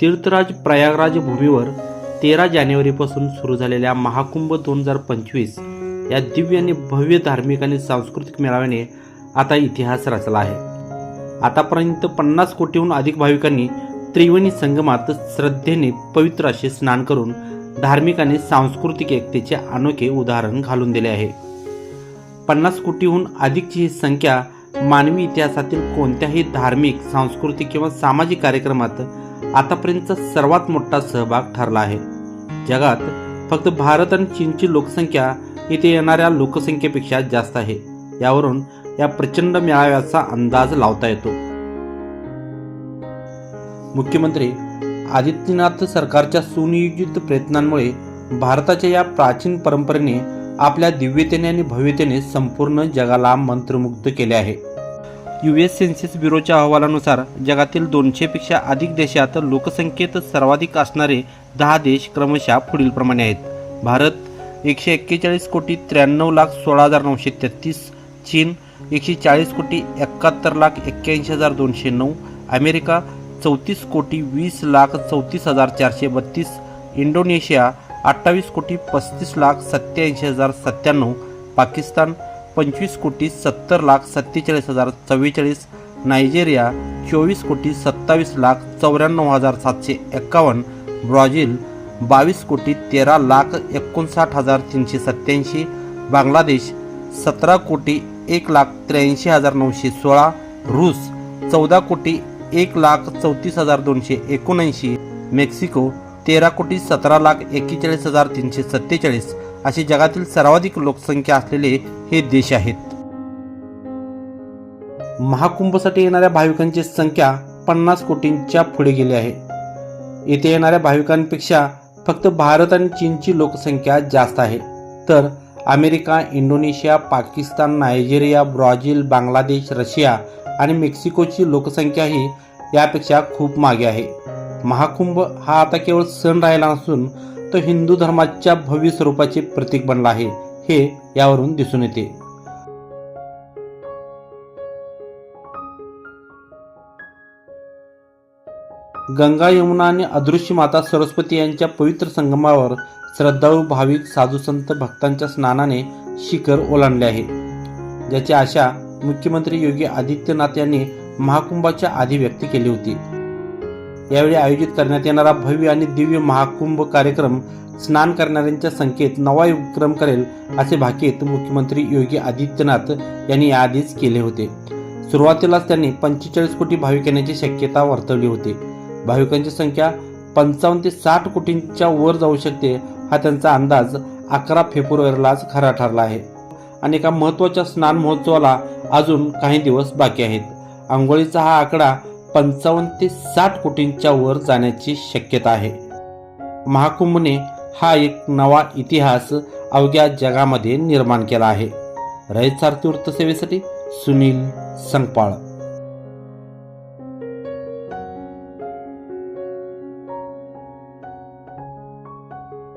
तीर्थराज प्रयागराज भूमीवर तेरा जानेवारीपासून सुरू झालेल्या महाकुंभ दोन हजार पंचवीस या दिव्य आणि भव्य धार्मिक आणि सांस्कृतिक मेळाव्याने आता इतिहास रचला आहे. आतापर्यंत पन्नास कोटीहून अधिक भाविकांनी त्रिवेणी संगमात श्रद्धेने पवित्र असे स्नान करून धार्मिक आणि सांस्कृतिक एकतेचे अनोखे उदाहरण घालून दिले आहे. पन्नास कोटीहून अधिकची ही संख्या मानवी इतिहासातील कोणत्याही धार्मिक सांस्कृतिक किंवा सामाजिक कार्यक्रमात आतापर्यंतचा सर्वात मोठा सहभाग ठरला आहे. जगात फक्त भारत आणि चीनची लोकसंख्या इथे येणाऱ्या लोकसंख्येपेक्षा जास्त आहे. यावरून या प्रचंड मेळाव्याचा अंदाज लावता येतो. मुख्यमंत्री आदित्यनाथ सरकारच्या सुनियोजित प्रयत्नांमुळे भारताच्या या प्राचीन परंपरेने आपल्या दिव्यतेने आणि भव्यतेने संपूर्ण जगाला मंत्रमुग्ध केले आहे. यू एस सेन्सिस ब्युरोच्या अहवालानुसार जगातील दोनशेपेक्षा अधिक देशात लोकसंख्येत सर्वाधिक असणारे दहा देश क्रमशः पुढीलप्रमाणे आहेत. भारत एकशे एक्केचाळीस कोटी त्र्याण्णव लाख सोळा हजार नऊशे तेहतीस चीन एकशे चाळीस कोटी एकाहत्तर लाख एक्क्याऐंशी हजार दोनशे नऊ अमेरिका चौतीस कोटी वीस लाख चौतीस हजार चारशे बत्तीस इंडोनेशिया अठ्ठावीस कोटी पस्तीस लाख सत्याऐंशी हजार सत्त्याण्णव पाकिस्तान पंचवीस कोटी सत्तर लाख सत्तेचाळीस हजार चव्वेचाळीस नायजेरिया चोवीस कोटी सत्तावीस लाख चौऱ्याण्णव हजार सातशे एक्कावन्न ब्राझील बावीस कोटी तेरा लाख एकोणसाठ हजार तीनशे सत्याऐंशी बांगलादेश सतरा कोटी एक लाख त्र्याऐंशी हजार नऊशे सोळा रूस चौदा कोटी एक लाख चौतीस हजार दोनशे एकोणऐंशी मेक्सिको तेरा कोटी सतरा लाख एक्केचाळीस हजार तीनशे सत्तेचाळीस असे जगातील सर्वाधिक लोकसंख्या असलेले हे देश आहेत. महाकुंभसाठी येणाऱ्या भाविकांची संख्या पन्नास कोटींच्या पुढे गेली आहे. येथे येणाऱ्या भाविकांपेक्षा फक्त भारत आणि चीनची लोकसंख्या जास्त आहे. तर America Indonesia Pakistan Nigeria Brazil Bangladesh Russia आणि मेक्सिकोची लोकसंख्याही यापेक्षा खूप मागे आहे. महाकुंभ हा आता केवळ सण राहिला नसून हिंदू धर्माच्या भव्य स्वरूपाचे प्रतीक बनला आहे हे यावरून दिसून येते. गंगा यमुना आणि अदृश्य माता सरस्वती यांच्या पवित्र संगमावर श्रद्धाळू भाविक साधू संत भक्तांच्या स्नानाने शिखर ओलांडले आहे. ज्याची आशा मुख्यमंत्री योगी आदित्यनाथ यांनी महाकुंभाच्या आधी व्यक्त केली होती. यावेळी आयोजित करण्यात येणारा भव्य आणि दिव्य महाकुंभ कार्यक्रम स्नान करणाऱ्यांच्या संख्येत नवा विक्रम करेल असे भाकीत मुख्यमंत्री योगी आदित्यनाथ यांनी याआधीच केले होते. सुरुवातीलाच त्यांनी पंचेचाळीस कोटी भाविक येण्याची शक्यता वर्तवली होती. भाविकांची संख्या पंचावन्न ते साठ कोटींच्या वर जाऊ शकते हा त्यांचा अंदाज अकरा फेब्रुवारीलाच खरा ठरला आहे. आणि एका महत्त्वाच्या स्नान महोत्सवाला अजून काही दिवस बाकी आहेत. आंघोळीचा हा आकडा पंचावन्न ते साठ कोटींच्या वर जाण्याची शक्यता आहे. महाकुंभने हा एक नवा इतिहास अवघ्या जगामध्ये निर्माण केला आहे. रयत सारथी वृत्तसेवेसाठी सुनील संगपाळ.